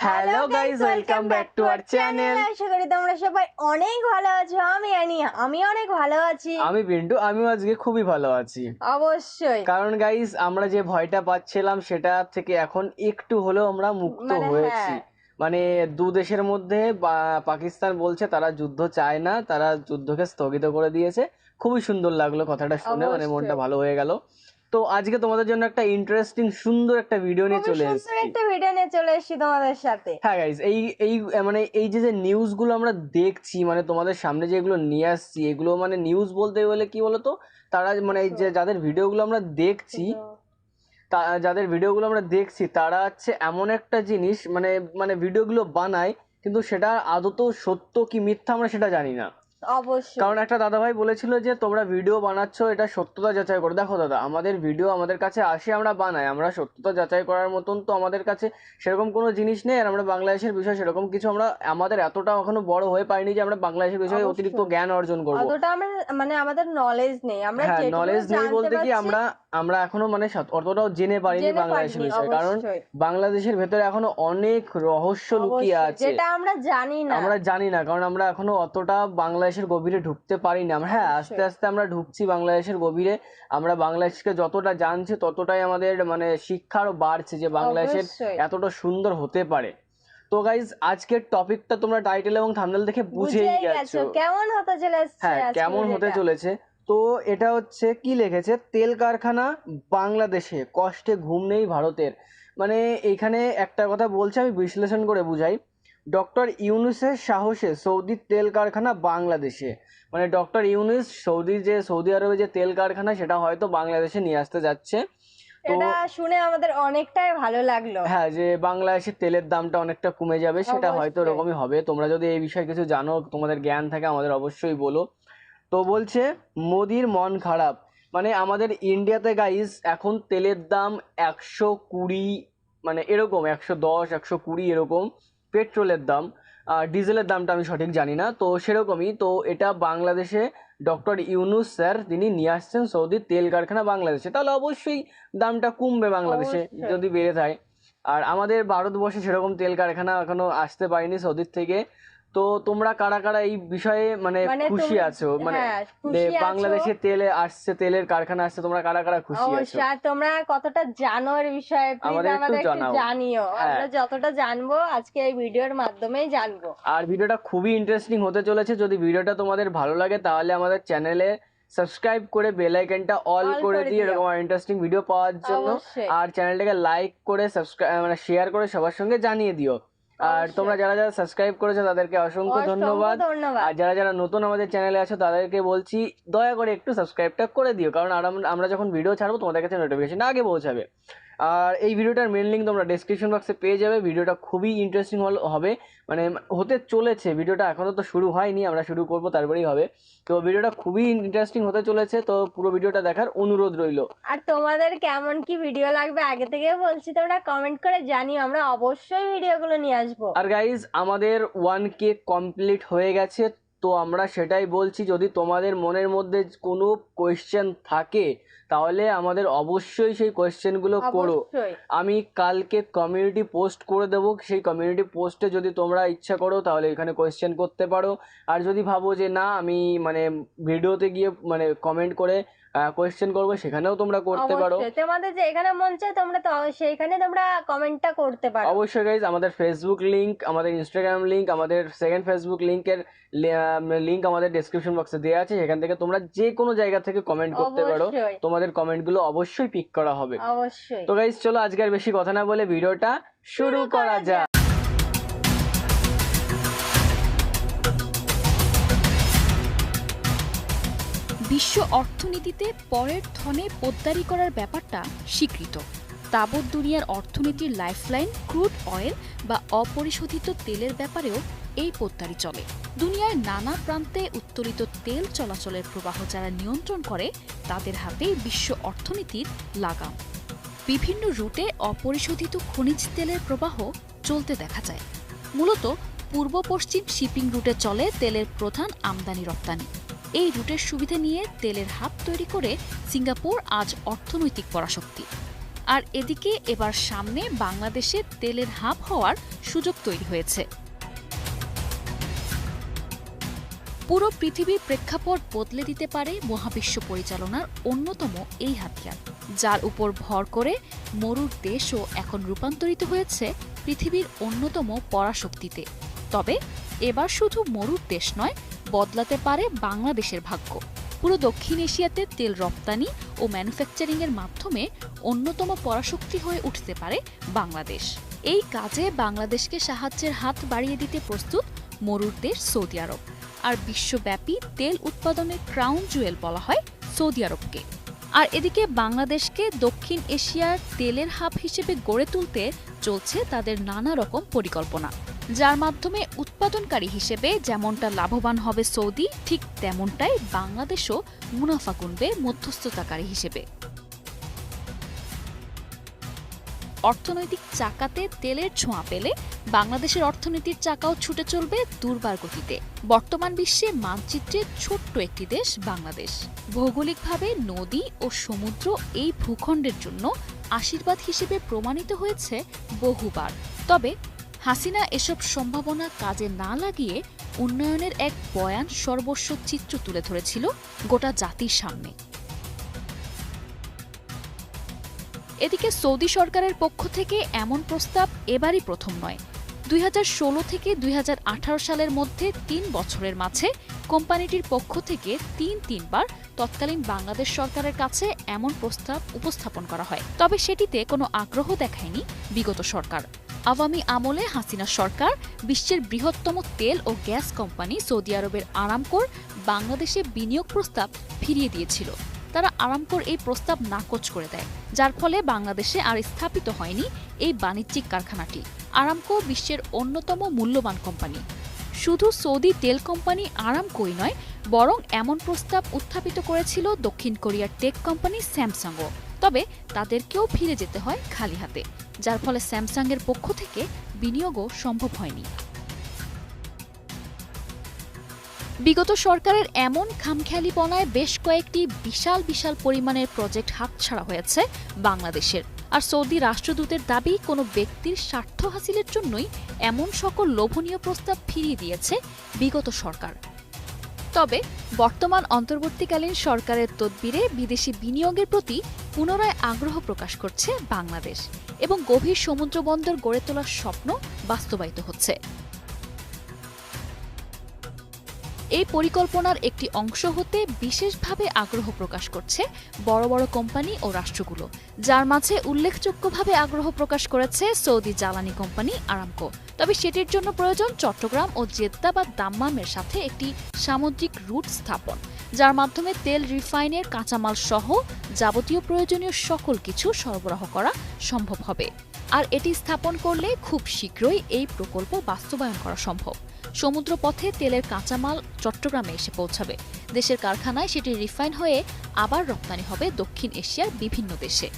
Hello guys welcome back to our channel আশা করি তোমরা সবাই অনেক ভালো আছো। আমি আনি আমি অনেক ভালো আছি। আমি পিন্টু আমিও আজকে খুবই ভালো আছি। অবশ্যই। কারণ গাইস আমরা যে ভয়টা পাচ্ছিলাম সেটা থেকে এখন একটু হলেও আমরা মুক্ত মানে হয়েছি। হ্যাঁ। মানে দু দেশের মধ্যে পাকিস্তান বলছে তারা যুদ্ধ চায় না তারা যুদ্ধকে স্থগিত করে দিয়েছে। খুবই সুন্দর লাগল কথাটা শুনে মানে মনটা ভালো হয়ে গেল। তো আজকে তোমাদের জন্য একটা ইন্টারেস্টিং সুন্দর একটা ভিডিও নিয়ে চলে সুন্দর এসেছি। একটা ভিডিও নিয়ে চলে এসেছি তোমাদের সাথে। হ্যাঁ গাইজ এই এই মানে এই যে যে নিউজগুলো আমরা দেখছি মানে তোমাদের সামনে যেগুলো নিয়ে আসছি এগুলো মানে নিউজ বলতে গেলে কি বলতো? তারা মানে এই যে যাদের ভিডিওগুলো আমরা দেখছি তা যাদের ভিডিওগুলো আমরা দেখছি তারা হচ্ছে এমন একটা জিনিস মানে মানে ভিডিওগুলো বানায় কিন্তু সেটা আদৌ সত্য কি মিথ্যা আমরা সেটা জানি না। অবশ্যই। কারণ একটা দাদা ভাই বলেছিল যে তোমরা ভিডিও বানাচ্ছ এটা সত্যতা যাচাই করো। দেখো দাদা আমাদের ভিডিও আমাদের কাছে আসে আমরা বানাই। আমরা সত্যতা যাচাই করার মতন তো আমাদের কাছে সেরকম কোনো জিনিস নেই। আর আমরা বাংলাদেশের বিষয়ে সেরকম কিছু আমরা আমাদের এতটা এখনও বড় হয়ে পাইনি যে আমরা বাংলাদেশের বিষয়ে অতিরিক্ত জ্ঞান অর্জন করব। অতটা মানে আমাদের নলেজ নেই। আমরা হ্যাঁ নলেজ নেই বলতে কি আমরা আমরা এখনও মানে অতটাও জেনে পারিনি বাংলাদেশের বিষয়ে কারণ বাংলাদেশের ভেতরে এখনও অনেক রহস্য লুকিয়ে আছে। যেটা আমরা জানি না। আমরা জানি না কারণ আমরা এখনও অতটা বাংলাদেশের গভীরে ঢুকতে পারি না হ্যাঁ আস্তে আস্তে আমরা ঢুকছি বাংলাদেশের গভীরে আমরা বাংলাদেশকে যতটা জানছি ততটাই আমাদের মানে শিক্ষারও বাড়ছে যে বাংলাদেশের এতটা সুন্দর হতে পারে। তো গাইজ আজকের টপিকটা তোমরা টাইটেল এবং থাম্বনেল দেখে বুঝেই গেছো কেমন হতে চলেছে হ্যাঁ কেমন হতে চলেছে? তো এটা হচ্ছে কি লিখেছে? তেল কারখানা বাংলাদেশে। কষ্টে ঘুম নেই ভারতের। মানে এখানে একটা কথা বলছে আমি বিশ্লেষণ করে বুঝাই। ডক্টর ইউনুসের সাহসে সৌদির তেল কারখানা বাংলাদেশে। মানে ডক্টর ইউনুস সৌদি যে সৌদি আরবে যে তেল কারখানা সেটা হয়তো বাংলাদেশে নিয়ে আসতে যাচ্ছে। এটা শুনে আমাদের অনেকটাই ভালো লাগল। হ্যাঁ যে বাংলাদেশের তেলের দামটা অনেকটা কমে যাবে সেটা হয়তো এরকমই হবে। তোমরা যদি এই বিষয়ে কিছু জানো তোমাদের জ্ঞান থাকে আমাদের অবশ্যই বলো। তো বলছে মোদির মন খারাপ। মানে আমাদের ইন্ডিয়াতে গাইস এখন তেলের দাম একশো কুড়ি মানে এরকম একশো দশ একশো কুড়ি এরকম পেট্রোলের দাম। আর ডিজেলের দামটা আমি সঠিক জানি না তো সেরকমই তো এটা বাংলাদেশে ডক্টর ইউনুস স্যার তিনি নিয়ে আসছেন সৌদির তেল কারখানা বাংলাদেশে। তাহলে অবশ্যই দামটা কমবে বাংলাদেশে যদি বেড়ে যায়। আর আমাদের ভারতবর্ষে সেরকম তেল কারখানা এখনও আসতে পারেনি সৌদির থেকে। তো তোমরা কারা কারা এই বিষয়ে মানে মানে খুশি আছো মানে হ্যাঁ। বাংলাদেশে তেলে আসছে তেলের কারখানা আসছে তোমরা কারা কারা খুশি আছো তোমরা কতটা জানো এর বিষয়ে আমাদের একটু জানাও। হ্যাঁ। আমরা যতটা জানব আজকে এই ভিডিওর মাধ্যমেই জানব আর ভিডিওটা খুবই ইন্টারেস্টিং হতে চলেছে যদি ভিডিওটা তোমাদের ভালো লাগে তাহলে আমাদের চ্যানেলে সাবস্ক্রাইব করে বেল আইকনটা অল করে দিয়ে। এরকম ইন্টারেস্টিং ভিডিও পাওয়ার জন্য। আর চ্যানেলটাকে লাইক করে সাবস্ক্রাইব মানে শেয়ার করে সবার সঙ্গে জানিয়ে দিও আর তোমরা যারা যারা সাবস্ক্রাইব করেছ তাদেরকে অসংখ্য ধন্যবাদ। আর যারা যারা নতুন আমাদের চ্যানেলে আছো তাদেরকে বলছি দয়া করে একটু সাবস্ক্রাইবটা করে দিও। কারণ আর আমরা- আমরা যখন ভিডিও ছাড়বো তোমাদের কাছে নোটিফিকেশন আগে পৌঁছাবে। আর এই ভিডিওটার মেন লিঙ্ক তোমরা ডেসক্রিপশন বক্সে পেয়ে যাবে। ভিডিওটা খুবই ইন্টারেস্টিং হবে। মানে হতে চলেছে। ভিডিওটা এখনও তো শুরু হয়নি আমরা শুরু করব তারপরেই হবে। তো ভিডিওটা খুবই ইন্টারেস্টিং হতে চলেছে। তো পুরো ভিডিওটা দেখার অনুরোধ রইল। আর তোমাদের কেমন কি ভিডিও লাগবে আগে থেকে বলছি তোমরা কমেন্ট করে জানিও। আমরা অবশ্যই ভিডিওগুলো নিয়ে আসব। আর গাইজ আমাদের ওয়ান কে কমপ্লিট হয়ে গেছে। তো আমরা সেটাই বলছি যদি তোমাদের মনের মধ্যে কোনো কোয়েশ্চেন থাকে তাহলে আমাদের অবশ্যই সেই কোয়েশ্চেনগুলো করো। আমি কালকে কমিউনিটি পোস্ট করে দেব সেই কমিউনিটি পোস্টে যদি তোমরা ইচ্ছা করো তাহলে এখানে কোয়েশ্চেন করতে পারো। আর যদি ভাবো যে না আমি মানে ভিডিওতে গিয়ে মানে কমেন্ট করে কোয়েশ্চেন করব সেখানেও তোমরা করতে পারো। অবশ্যই তোমাদের যে এখানে মন চায় তোমরা তো সেইখানে তোমরা কমেন্টটা করতে পারো। অবশ্যই গাইজ আমাদের ফেসবুক লিংক আমাদের ইনস্টাগ্রাম লিংক আমাদের সেকেন্ড ফেসবুক লিংকের লিংক আমাদের ডেসক্রিপশন বক্সে দেওয়া আছে সেখান থেকে তোমরা যে কোনো জায়গা থেকে কমেন্ট করতে পারো। তোমাদের কমেন্টগুলো অবশ্যই পিক করা হবে। অবশ্যই। তো গাইজ চলো আজকে আর বেশি কথা না বলে ভিডিওটা শুরু করা যাক। বিশ্ব অর্থনীতিতে পরের ধনে পোদ্দারি করার ব্যাপারটা স্বীকৃত। তাবৎ দুনিয়ার অর্থনীতির লাইফলাইন, ক্রুড অয়েল বা অপরিশোধিত তেলের ব্যাপারেও এই পোদ্দারি চলে। দুনিয়ার নানা প্রান্তে উত্তোলিত তেল চলাচলের প্রবাহ যারা নিয়ন্ত্রণ করে, তাদের হাতেই বিশ্ব অর্থনীতির লাগাম। বিভিন্ন রুটে অপরিশোধিত খনিজ তেলের প্রবাহ চলতে দেখা যায়। মূলত পূর্ব পশ্চিম শিপিং রুটে চলে তেলের প্রধান আমদানি রপ্তানি। এই রুটের সুবিধা নিয়ে তেলের হাব তৈরি করে সিঙ্গাপুর আজ অর্থনৈতিক পরাশক্তি। আর এদিকে এবার সামনে বাংলাদেশে তেলের হাব হওয়ার সুযোগ তৈরি হয়েছে। পুরো পৃথিবীর প্রেক্ষাপট বদলে দিতে পারে মহাবিশ্ব পরিচালনার অন্যতম এই হাতিয়ার, যার উপর ভর করে মরুর দেশও এখন রূপান্তরিত হয়েছে পৃথিবীর অন্যতম পরাশক্তিতে। তবে এবার শুধু মরুর দেশ নয় বদলাতে পারে বাংলাদেশের ভাগ্য। পুরো দক্ষিণ এশিয়াতে তেল রপ্তানি ও ম্যানুফ্যাকচারিংয়ের মাধ্যমে অন্যতম পরাশক্তি হয়ে উঠতে পারে বাংলাদেশ। এই কাজে বাংলাদেশকে সাহায্যের হাত বাড়িয়ে দিতে প্রস্তুত মরুর দেশ সৌদি আরব। আর বিশ্বব্যাপী তেল উৎপাদনের ক্রাউন জুয়েল বলা হয় সৌদি আরবকে। আর এদিকে বাংলাদেশকে দক্ষিণ এশিয়ার তেলের হাব হিসেবে গড়ে তুলতে চলছে তাদের নানা রকম পরিকল্পনা। যার মাধ্যমে উৎপাদনকারী হিসেবে যেমনটা লাভবান হবে সৌদি, ঠিক তেমনটাই বাংলাদেশও মুনাফা গুনবে মধ্যস্থতাকারী হিসেবে। অর্থনৈতিক চাকাতে তেলের ছোঁয়া পেলে বাংলাদেশের অর্থনীতির চাকাও ছুটে চলবে দুর্বার গতিতে। বর্তমান বিশ্বে মানচিত্রে ছোট্ট একটি দেশ বাংলাদেশ। ভৌগোলিকভাবে নদী ও সমুদ্র এই ভূখণ্ডের জন্য আশীর্বাদ হিসেবে প্রমাণিত হয়েছে বহুবার। তবে হাসিনা এসব সম্ভাবনা কাজে না লাগিয়ে উন্নয়নের এক বয়ান সর্বস্ব চিত্র তুলে ধরেছিল গোটা জাতির সামনে। এদিকে সৌদি সরকারের পক্ষ থেকে এমন প্রস্তাব এবারই প্রথম নয়। দুই থেকে দুই হাজার আঠারো সালের মধ্যে তিন বছরের মাঝে কোম্পানিটির পক্ষ থেকে তিন তিনবার তৎকালীন বাংলাদেশ সরকারের কাছে এমন প্রস্তাব উপস্থাপন করা হয়। তবে সেটিতে কোনো আগ্রহ দেখায়নি বিগত সরকার। আওয়ামী আমলে হাসিনা সরকার, বিশ্বের বৃহত্তম তেল ও গ্যাস কোম্পানি সৌদি আরবের আরামকোর বাংলাদেশে বিনিয়োগ প্রস্তাব ফিরিয়ে দিয়েছিল। তারা আরামকোর এই প্রস্তাব নাকচ করে দেয়, যার ফলে বাংলাদেশে আর স্থাপিত হয়নি এই বাণিজ্যিক কারখানাটি। আরামকো বিশ্বের অন্যতম মূল্যবান কোম্পানি। শুধু সৌদি তেল কোম্পানি আরামকোই নয়, বরং এমন প্রস্তাব উত্থাপিত করেছিল দক্ষিণ কোরিয়ার টেক কোম্পানি স্যামসাংও। তবে তাদেরকেও ফিরে যেতে হয় খালি হাতে, যার ফলে স্যামসাংয়ের পক্ষ থেকে বিনিয়োগও সম্ভব হয়নি। বিগত সরকারের এমন খামখেয়ালিপনায় বেশ কয়েকটি বিশাল বিশাল পরিমাণের প্রজেক্ট হাতছাড়া হয়েছে বাংলাদেশের। আর সৌদি রাষ্ট্রদূতের দাবি, কোনো ব্যক্তির স্বার্থ হাসিলের জন্যই এমন সকল লোভনীয় প্রস্তাব ফিরিয়ে দিয়েছে বিগত সরকার। তবে বর্তমান অন্তর্বর্তীকালীন সরকারের তদবিরে বিদেশি বিনিয়োগের প্রতি পুনরায় আগ্রহ প্রকাশ করছে বাংলাদেশ এবং গভীর সমুদ্র বন্দর গড়ে তোলার স্বপ্ন বাস্তবায়িত হচ্ছে। এই পরিকল্পনার একটি অংশ হতে বিশেষভাবে আগ্রহ প্রকাশ করছে বড় বড় কোম্পানি ও রাষ্ট্রগুলো, যার মাঝে উল্লেখযোগ্যভাবে আগ্রহ প্রকাশ করেছে সৌদি জ্বালানি কোম্পানি আরামকো। তবে সেটির জন্য প্রয়োজন চট্টগ্রাম ও জেদ্দা বা দাম্মামের সাথে একটি সামুদ্রিক রুট স্থাপন, যার মাধ্যমে তেল রিফাইনের কাঁচামাল সহ যাবতীয় প্রয়োজনীয় সকল কিছু সরবরাহ করা সম্ভব হবে। আর এটি স্থাপন করলে খুব শীঘ্রই এই প্রকল্প বাস্তবায়ন করা সম্ভব। সমুদ্র পথে তেলের কাঁচামাল চট্টগ্রামে এসে পৌঁছাবে। দেশের কারখানায় সেটি রিফাইন হয়ে আবার রপ্তানি হবে দক্ষিণ এশিয়ার বিভিন্ন দেশে।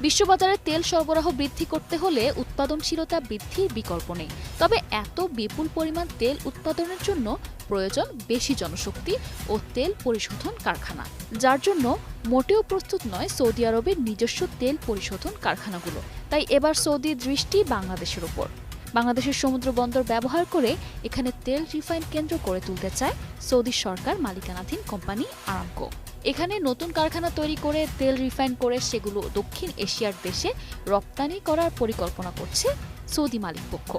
বিশ্ববাজারে তেল সরবরাহ বৃদ্ধি করতে হলে উৎপাদনশীলতা বৃদ্ধির বিকল্প নেই। তবে এত বিপুল পরিমাণ তেল উৎপাদনের জন্য প্রয়োজন বেশি জনশক্তি ও তেল পরিশোধন কারখানা। যার জন্য মোটেও প্রস্তুত নয় সৌদি আরবের নিজস্ব তেল পরিশোধন কারখানাগুলো। তাই এবার সৌদি দৃষ্টি বাংলাদেশের উপর। বাংলাদেশের সমুদ্র বন্দর ব্যবহার করে এখানে তেল রিফাইন কেন্দ্র করে তুলতে চায় সৌদি সরকার মালিকানাধীন কোম্পানি আরামকো। এখানে নতুন কারখানা তৈরি করে তেল রিফাইন করে সেগুলো দক্ষিণ এশিয়ার দেশে রপ্তানি করার পরিকল্পনা করছে সৌদি মালিক পক্ষ।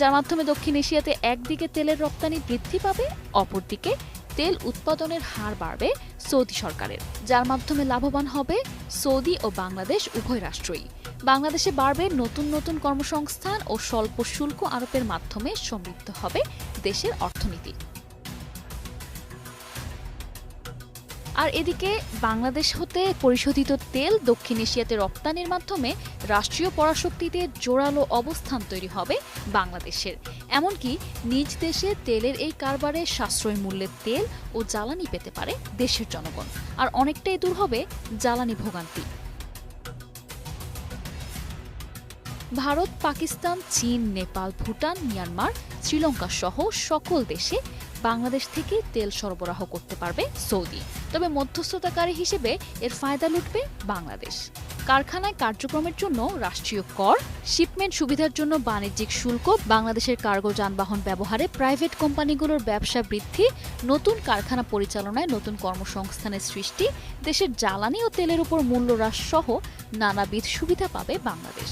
যার মাধ্যমে দক্ষিণ এশিয়াতে একদিকে তেলের রপ্তানি বৃদ্ধি পাবে, অপরদিকে তেল উৎপাদনের হার বাড়বে সৌদি সরকারের। যার মাধ্যমে লাভবান হবে সৌদি ও বাংলাদেশ উভয় রাষ্ট্রই। বাংলাদেশে বাড়বে নতুন নতুন কর্মসংস্থান ও স্বল্প শুল্ক আরোপের মাধ্যমে সমৃদ্ধ হবে দেশের অর্থনীতি। আর এদিকে বাংলাদেশ হতে পরিশোধিত তেল দক্ষিণ এশিয়াতে রপ্তানির মাধ্যমে রাষ্ট্রীয় পরাশক্তিতে জোরালো অবস্থান তৈরি হবে বাংলাদেশের। এমনকি নিজ দেশে তেলের এই কারবারে সাশ্রয় মূল্যের তেল ও জ্বালানি পেতে পারে দেশের জনগণ। আর অনেকটাই দূর হবে জ্বালানি ভোগান্তি। ভারত, পাকিস্তান, চীন, নেপাল, ভুটান, মিয়ানমার, শ্রীলঙ্কা সহ সকল দেশে বাংলাদেশ থেকে তেল সরবরাহ করতে পারবে সৌদি। তবে মধ্যস্থতাকারী হিসেবে এর ফায়দা লুটবে বাংলাদেশ। কারখানায় কার্যক্রমের জন্য রাষ্ট্রীয় কর, শিপমেন্ট সুবিধার জন্য বাণিজ্যিক শুল্ক, বাংলাদেশের কার্গো যানবাহন ব্যবহারে প্রাইভেট কোম্পানিগুলোর ব্যবসা বৃদ্ধি, নতুন কারখানা পরিচালনায় নতুন কর্মসংস্থানের সৃষ্টি, দেশের জ্বালানি ও তেলের উপর মূল্য হ্রাস সহ নানাবিধ সুবিধা পাবে বাংলাদেশ।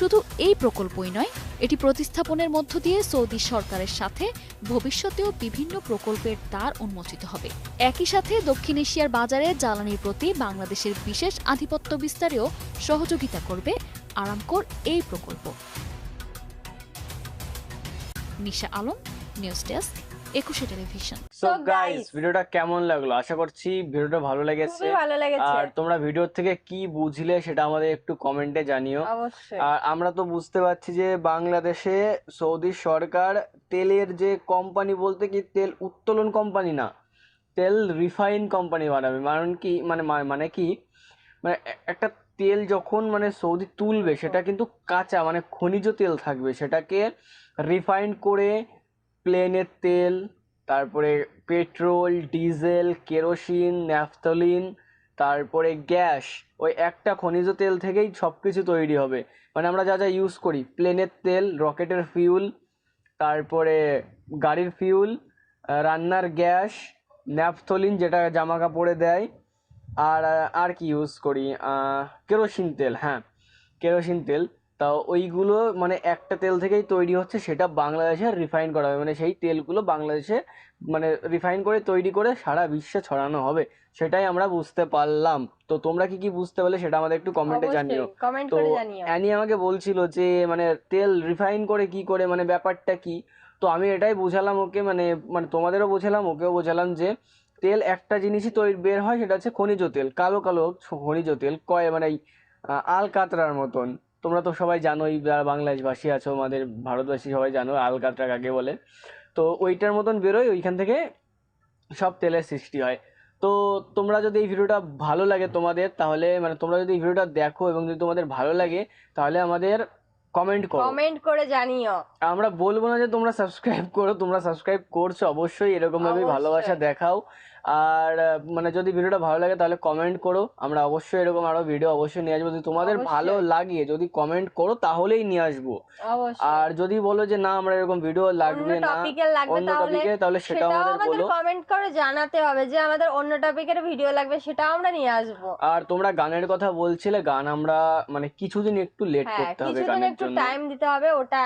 শুধু এই প্রকল্পই নয়, এটি প্রতিস্থাপনের মধ্য দিয়ে সৌদি সরকারের সাথে ভবিষ্যতেও বিভিন্ন প্রকল্পের দ্বার উন্মোচিত হবে। একই সাথে দক্ষিণ এশিয়ার বাজারে জ্বালানির প্রতি বাংলাদেশের বিশেষ আধিপত্য বিস্তারেও সহযোগিতা করবে আরামকোর এই প্রকল্প। Nisha Alam news desk Ekushey television. So guys ভিডিওটা কেমন লাগল? আশা করছি ভিডিওটা ভালো লেগেছে। ভালো লেগেছে। আর তোমরা ভিডিও থেকে কি বুঝলে সেটা আমাদের একটু কমেন্টে জানিও। আর আমরা তো বুঝতে পারছি যে বাংলাদেশে সৌদি সরকার তেলের যে কোম্পানি বলতে কি তেল উত্তোলন কোম্পানি না তেল রিফাইন কোম্পানি বানাবে। মানে কি মানে মানে কি মানে একটা তেল যখন মানে সৌদি তুলবে সেটা কিন্তু কাঁচা মানে খনিজ তেল থাকবে। সেটাকে রিফাইন করে প্লেনের তেল, তারপরে পেট্রোল, ডিজেল, কেরোসিন ন্যাফথলিন তারপরে গ্যাস, ওই একটা খনিজ তেল থেকেই সব কিছু তৈরি হবে। মানে আমরা যা যা ইউজ করি, প্লেনের তেল, রকেটের ফিউল তারপরে গাড়ির ফিউল রান্নার গ্যাস ন্যাপথলিন যেটা জামা কাপড়ে দেয়, আর আর কি ইউজ করি? কেরোসিন তেল হ্যাঁ কেরোসিন তেল। তা ওইগুলো মানে একটা তেল থেকেই তৈরি হচ্ছে সেটা বাংলাদেশে রিফাইন করা হবে। মানে সেই তেলগুলো বাংলাদেশে মানে রিফাইন করে তৈরি করে সারা বিশ্বে ছড়ানো হবে সেটাই আমরা বুঝতে পারলাম। তো তোমরা কি কি বুঝতে পারলে সেটা আমাদের একটু কমেন্টে জানিও। তো অ্যানি আমাকে বলছিল যে মানে তেল রিফাইন করে কি করে মানে ব্যাপারটা কি? তো আমি এটাই বোঝালাম ওকে মানে মানে তোমাদেরও বোঝালাম ওকেও বোঝালাম যে তেল একটা জিনিসই তৈরি বের হয় সেটা হচ্ছে খনিজ তেল কালো কালো খনিজ তেল কয় মানে আল কাতরার মতন। তোমরা তো সবাই জানোই যারা বাংলাদেশবাসী আছো আমাদের ভারতবাসী সবাই জানো আল কাতরা কাকে বলে। তো ওইটার মতন বেরোয় ওইখান থেকে সব তেলের সৃষ্টি হয়। তো তোমরা যদি এই ভিডিওটা ভালো লাগে তোমাদের তাহলে মানে তোমরা যদি এই ভিডিওটা দেখো এবং যদি তোমাদের ভালো লাগে তাহলে আমাদের কমেন্ট করো। কমেন্ট করে জানিও। আমরা বলব না যে তোমরা সাবস্ক্রাইব করো তোমরা সাবস্ক্রাইব করছ অবশ্যই এরকম ভাবে ভালোবাসা দেখাও। আর মানে যদি ভিডিওটা ভালো লাগে তাহলে কমেন্ট করো। আমরা অবশ্যই এরকম আরও ভিডিও অবশ্যই নিয়ে আসব। যদি তোমাদের ভালো লাগে যদি কমেন্ট করো তাহলেই নিয়ে আসব। আর যদি বলো যে না আমরা এরকম ভিডিও লাগবে না অন্য টপিকে তাহলে সেটাও আমাদের বলো। কমেন্ট করে জানাতে হবে যে আমাদের অন্য টপিকের ভিডিও লাগবে সেটাও আমরা নিয়ে আসব। আর তোমরা গানের কথা বলছিলে গান আমরা মানে কিছুদিন একটু লেট হ্যাঁ করতে হবে কিছুদিন গানের একটু টাইম দিতে হবে ওটা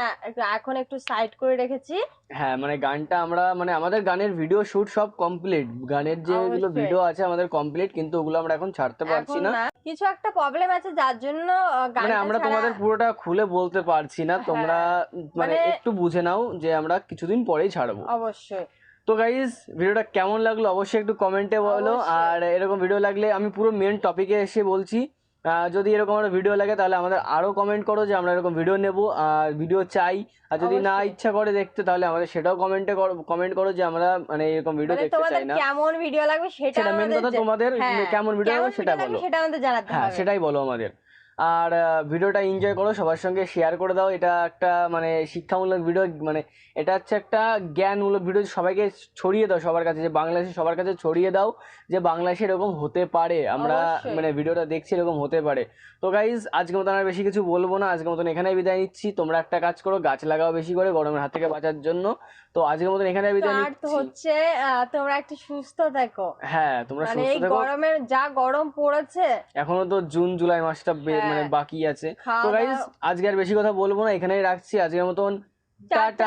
এখন একটু সাইড করে রেখেছি। হ্যাঁ মানে গানটা আমরা মানে আমাদের গানের ভিডিও শুট সব কমপ্লিট গানের যেগুলো অবশ্যই। ভিডিও আছে আমাদের কমপ্লিট কিন্তু ওগুলো আমরা এখন ছাড়তে পারছি না। কিছু একটা প্রবলেম আছে যার জন্য মানে আমরা তোমাদের পুরোটা খুলে বলতে পারছি না। তোমরা মানে মানে- একটু বুঝে নাও যে আমরা কিছুদিন পরেই ছাড়বো। অবশ্যই। তো গাইজ ভিডিওটা কেমন লাগল অবশ্যই একটু কমেন্টে বলো। আর এরকম ভিডিও লাগলে আমি পুরো মেন টপিকে এসে বলছি। যদি এরকম একটা ভিডিও লাগে তাহলে আমাদের আরও কমেন্ট করো যে আমরা এরকম ভিডিও নেব আর ভিডিও চাই। আর যদি না ইচ্ছা করে দেখতে তাহলে আমাদের সেটাও কমেন্টে কমেন্ট করো যে আমরা মানে এরকম ভিডিও মানে দেখতে চাই না। কেমন ভিডিও লাগবে সেটা মেন কথা তোমাদের হ্যাঁ, কেমন ভিডিও লাগবে সেটা বলো। সেটা আমাদের জানাতে হ্যাঁ হবে। সেটাই বলো আমাদের। আর ভিডিওটা এনজয় করো সবার সঙ্গে শেয়ার করে দাও। এটা একটা মানে শিক্ষামূলক ভিডিও মানে এটা হচ্ছে একটা জ্ঞানমূলক ভিডিও সবাইকে ছড়িয়ে দাও সবার কাছে যে বাংলাদেশে সবার কাছে ছড়িয়ে দাও যে বাংলাদেশে এরকম হতে পারে। আমরা মানে ভিডিওটা দেখছি এরকম হতে পারে। তো গাইজ আজকের মতন আর বেশি কিছু বলব না। আজকের মতন এখানেই বিদায় নিচ্ছি। তোমরা একটা কাজ করো গাছ লাগাও বেশি করে গরমের হাত থেকে বাঁচার জন্য। তো আজকের মতন এখানে বিদায় নিচ্ছি। হচ্ছে তোমরা একটু সুস্থ থাকো। হ্যাঁ তোমরা মানে সুস্থ থেকো। গরমের যা গরম পড়েছে। এখনও তো জুন জুলাই মাসটা। মানে বাকি আছে। তো গাইস গাইজ আজকে আর বেশি কথা বলব না এখানেই রাখছি। আজকের মতন। টাটা।